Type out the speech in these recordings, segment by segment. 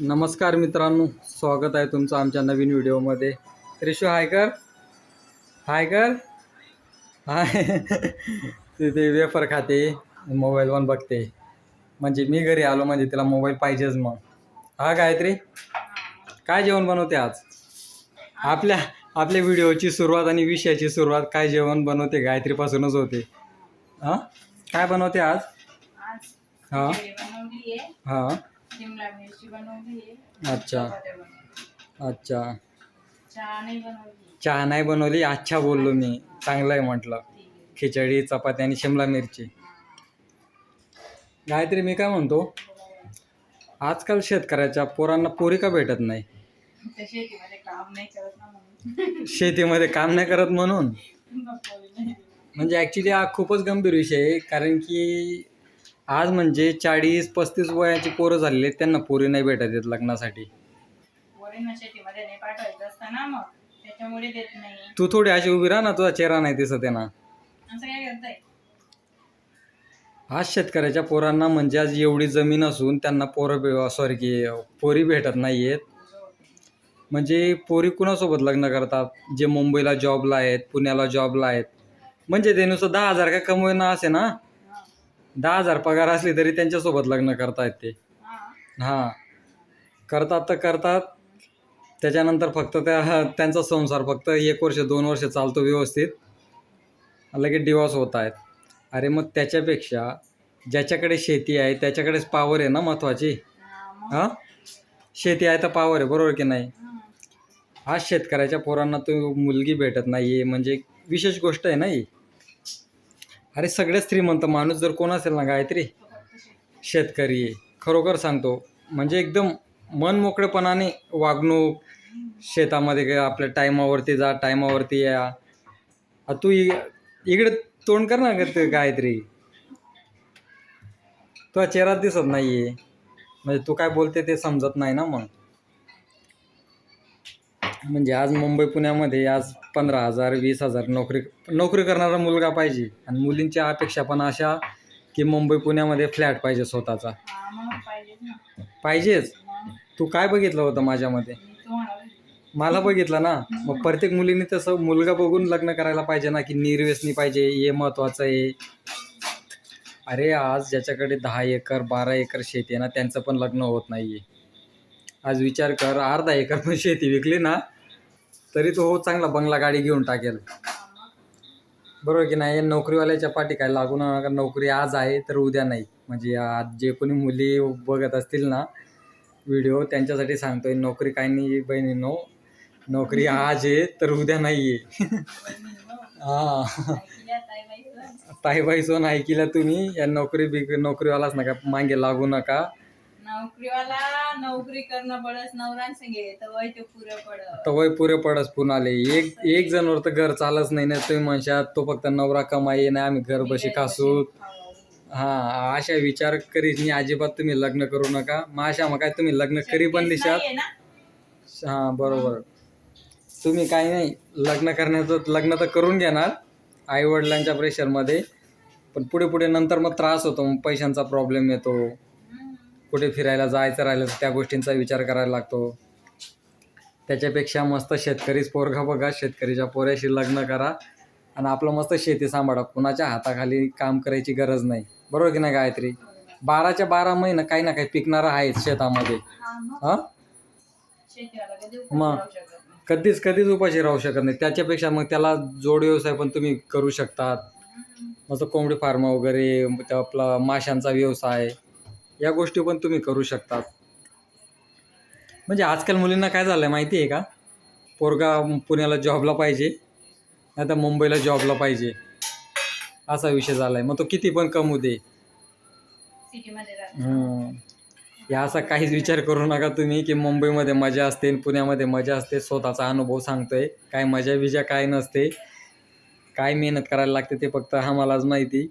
नमस्कार मित्रांनो स्वागत आहे तुमचं आमच्या नवीन व्हिडिओमध्ये. रिशू हाय कर. हाय कर. हाय ते ते वेफर खाते मोबाईल वन बघते. म्हणजे मी घरी आलो म्हणजे तिला मोबाईल पाहिजेच मग. हा गायत्री काय जेवण बनवते आज? आपल्या आपल्या व्हिडिओची सुरुवात आणि विषयाची सुरुवात काय जेवण बनवते गायत्रीपासूनच होते. हां? काय बनवते आज? हा. हां? शिमला मिरची बनवली आहे अच्छा. अच्छा. चहा नाही बनवली चहा नाही बनवली. अच्छा बोललो मी. चांगलं आहे म्हटलं. खिचडी चपाती आणि शिमला मिरची. गायत्री मी काय म्हणतो? आजकाल शेतकऱ्याच्या पोरांना पोरी का भेटत नाही? शेतीमध्ये काम नाही करत ना म्हणून. शेतीमध्ये काम नाही करत म्हणून? पोरी नाही. म्हणजे ॲक्च्युली हा खूपच गंभीर विषय आहे. कारण की आज म्हणजे चाळीस पस्तीस वयाची पोरं झालेली आहेत त्यांना पोरी नाही भेटत आहेत लग्नासाठी. पोरींना शेतीमध्ये नाही पाठवायचं असतं ना मग त्याच्यामुळे देत नाही. तू थोडी अशी उभी राहा ना तुझा चेहरा नाही दिसत आहे ना. असं काय करताय? आज शेतकऱ्याच्या पोरांना म्हणजे आज एवढी जमीन असून त्यांना पोरं सॉरी की पोरी भेटत नाही आहेत. म्हणजे पोरी कुणासोबत लग्न करतात? जे मुंबईला जॉबला आहेत पुण्याला जॉबला आहेत. म्हणजे ते नुसतं दहा हजार काय कमवणं असे ना. दहा हजार पगार असली तरी त्यांच्यासोबत लग्न करतायत ते. हा. हां. करतात तर करतात. त्याच्यानंतर फक्त त्या त्यांचा संसार फक्त एक वर्ष दोन वर्ष चालतो व्यवस्थित. लगेच डिवॉर्स होत आहेत. अरे मग त्याच्यापेक्षा ज्याच्याकडे शेती आहे त्याच्याकडेच पावर आहे ना महत्त्वाची हा, शेती आहे तर पावर आहे बरोबर की नाही? हा. आज शेतकऱ्याच्या पोरांना तो मुलगी भेटत नाही आहे म्हणजे विशेष गोष्ट आहे ना ही. अरे सगळ्यात श्रीमंत माणूस जर कोण असेल ना गायत्री? शेतकरी. खरोखर सांगतो म्हणजे एकदम मन मोकळेपणाने वागणूक शेतामध्ये आपल्या टायमावरती जा टायमावरती या. तू इ- इकडे तोंड कर ना ते गायत्री. तुझा चेहरा दिसत नाही आहे म्हणजे तू काय बोलते ते समजत नाही ना मग. म्हणजे आज मुंबई पुण्यामध्ये आज पंधरा हजार वीस हजार नोकरी नोकरी करणारा मुलगा पाहिजे. आणि मुलींच्या अपेक्षा पण अशा की मुंबई पुण्यामध्ये फ्लॅट पाहिजे स्वतःचा. हा, मग पाहिजेच. ना पाहिजेच मग तू काय बघितलं होतं माझ्यामध्ये? मी तुम्हाला मला बघितलं ना. मग प्रत्येक मुलीने तसं मुलगा बघून लग्न करायला पाहिजे ना की निर्व्यसनी पाहिजे हे महत्त्वाचं आहे. अरे आज ज्याच्याकडे दहा एकर बारा एकर शेती आहे ना त्यांचं पण लग्न होत नाही आहे आज विचार कर अर्धा एकर पण शेती विकली ना तरी तो हो चांगला बंगला गाडी घेऊन टाकेल. बरोबर की नाही? नोकरीवाल्याच्या पाठी काय लागू नका नोकरी आज आहे तर उद्या नाही. म्हणजे आज जे कोणी मुली बघत असतील ना व्हिडिओ त्यांच्यासाठी सांगतोय नोकरी काय नाही बहिणीनो नोकरी आज आहे तर उद्या नाही आहे. हां. ताई बाईचं? ताईबाई सोन ऐकिला तुम्ही या नोकरी बिक नोकरीवालाच नका मागे लागू नका. नोकरीवाला नोकरी करणं पडस नवरा संगे तर वय ते पुरं पडत तर वय पुरे पडस पुन्हाले एक एक जणवर तर घर चालच नाही ना तुम्ही म्हणशात तो फक्त नवरा कमाई नाही आम्ही घर बशी खासू. हां अशा विचार करीत मी अजिबात तुम्ही लग्न करू नका. मग अशा मग काय तुम्ही लग्न करी पण दिशात? हां बरोबर. तुम्ही काही नाही लग्न करण्याचं लग्न तर करून घेणार आईवडिलांच्या प्रेशरमध्ये पण पुढे पुढे नंतर मग त्रास होतो मग पैशांचा प्रॉब्लेम येतो. कुठे फिरायला जायचं राहिलं तर त्या गोष्टींचा विचार करायला लागतो. त्याच्यापेक्षा मस्त शेतकरीच पोरगा बघा शेतकरीच्या पोऱ्याशी लग्न करा आणि आपलं मस्त शेती सांभाळा. कुणाच्या हाताखाली काम करायची गरज नाही. बरोबर की नाही गायत्री? बाराच्या बारा महिना काही ना काही पिकणारं आहेच शेतामध्ये. हां? मग. कधीच कधीच उपाशी राहू शकत नाही. त्याच्यापेक्षा मग त्याला जोड व्यवसाय पण तुम्ही करू शकतात. मस्त कोंबडी फार्म वगैरे त्या आपला माशांचा व्यवसाय. या गोष्टी पण तुम्ही करू शकतात. म्हणजे आजकाल मुलींना काय झालं आहे माहिती आहे का? पोरगा पुण्याला जॉबला पाहिजे नाही तर मुंबईला जॉबला पाहिजे. असा विषय झाला आहे मग तो किती पण कमवू दे. या असा काहीच विचार करू नका तुम्ही की मुंबईमध्ये मजा असते पुण्यामध्ये मजा असते. स्वतःचा अनुभव सांगतोय. काय मजा बिजा काय नसते. काय मेहनत करायला लागते ते फक्त आम्हालाच माहिती.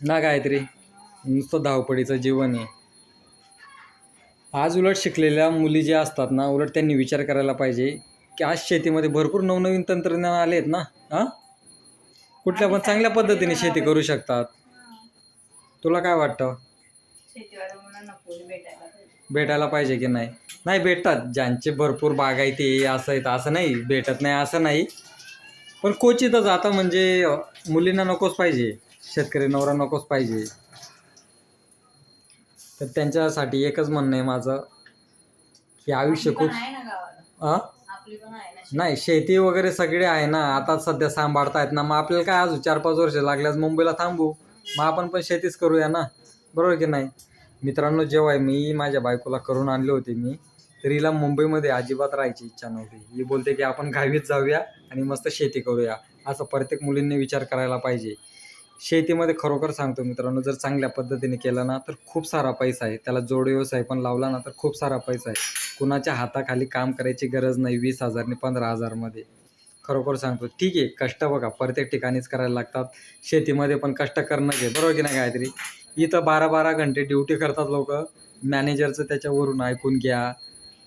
ना गायत्री नुसतं धावपडीचं जीवन आहे. आज उलट शिकलेल्या मुली ज्या असतात ना उलट त्यांनी विचार करायला पाहिजे की आज शेतीमध्ये भरपूर नवनवीन तंत्रज्ञान आले आहेत ना हां? कुठल्या पण चांगल्या पद्धतीने शेती करू शकतात. तुला काय वाटतं? भेटायला पाहिजे. भेटायला पाहिजे की नाही? नाही भेटतात. ज्यांचे भरपूर बागायती असं आहेत असं नाही. भेटत नाही असं नाही. पण क्वचितच आता म्हणजे मुलींना नकोच पाहिजे. शेतकरी नवरा नकोच पाहिजे. तर त्यांच्यासाठी एकच म्हणणं आहे माझं की आयुष्य खूप नाही शेती वगैरे सगळे आहे ना. आता सध्या सांभाळतायत ना. मग आपल्याला काय अजून चार पाच वर्ष लागल्यास मुंबईला थांबू. मग आपण पण शेतीच करूया ना. बरोबर की नाही? मित्रांनो जेव्हा मी माझ्या बायकोला करून आणले होते मी तर हिला मुंबईमध्ये अजिबात राहायची इच्छा नव्हती. ही बोलते की आपण गावीच जाऊया आणि मस्त शेती करूया. असं प्रत्येक मुलींनी विचार करायला पाहिजे. शेतीमध्ये खरोखर सांगतो मित्रांनो जर चांगल्या पद्धतीने केला ना तर खूप सारा पैसा आहे. त्याला जोड व्यवसाय पण लावला ना तर खूप सारा पैसा आहे. कुणाच्या हाताखाली काम करायची गरज नाही वीस हजारने पंधरा हजारमध्ये. खरोखर सांगतो ठीक आहे कष्ट बघा प्रत्येक ठिकाणीच करायला लागतात. शेतीमध्ये पण कष्ट करणं घे बरोबर की नाही काहीतरी इथं बारा बारा घंटे ड्युटी करतात लोक मॅनेजरचं त्याच्यावरून ऐकून घ्या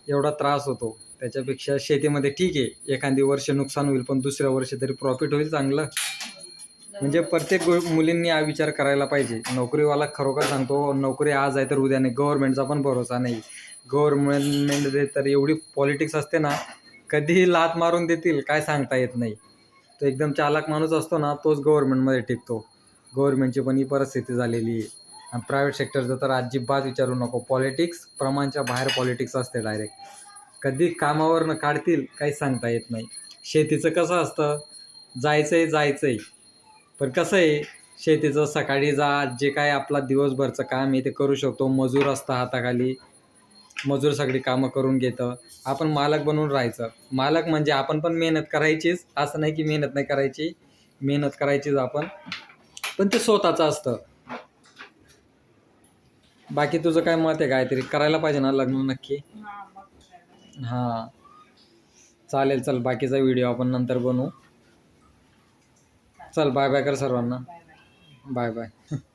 एवढा त्रास होतो. त्याच्यापेक्षा शेतीमध्ये ठीक आहे एखादी वर्ष नुकसान होईल पण दुसऱ्या वर्षी तरी प्रॉफिट होईल चांगलं. म्हणजे प्रत्येक गो मुलींनी हा विचार करायला पाहिजे. नोकरीवाला खरोखर सांगतो नोकरी आज आहे तर उद्या नाही. गव्हर्नमेंटचा पण भरोसा नाही. गव्हर्नमेंटमध्ये तर एवढी पॉलिटिक्स असते ना कधीही लात मारून देतील काय सांगता येत नाही. तो एकदम चालक माणूस असतो ना तोच गव्हर्नमेंटमध्ये टिकतो. गव्हर्नमेंटची पण ही परिस्थिती झालेली आहे. आणि प्रायव्हेट सेक्टरचं तर अजिबात विचारू नको. पॉलिटिक्स प्रमाणच्या बाहेर पॉलिटिक्स असते डायरेक्ट कधी कामावरनं काढतील काहीच सांगता येत नाही. शेतीचं कसं असतं? जायचं आहे जायचं आहे पण कसं आहे शेतीचं सकाळी जा जे काय आपला दिवसभरचं काम आहे ते करू शकतो. मजूर असतं हाताखाली. मजूर सगळी कामं करून घेतं. आपण मालक बनून राहायचं. मालक म्हणजे आपण पण मेहनत करायचीच. असं नाही की मेहनत नाही करायची. मेहनत करायचीच आपण. पण ते स्वतःचं असतं. बाकी तुझं काय मत आहे काहीतरी? करायला पाहिजे ना लग्न नक्की? हा. हां. चालेल चल. बाकीचा व्हिडिओ आपण नंतर बनवू. चल बाय बाय कर सर्वांना. Bye bye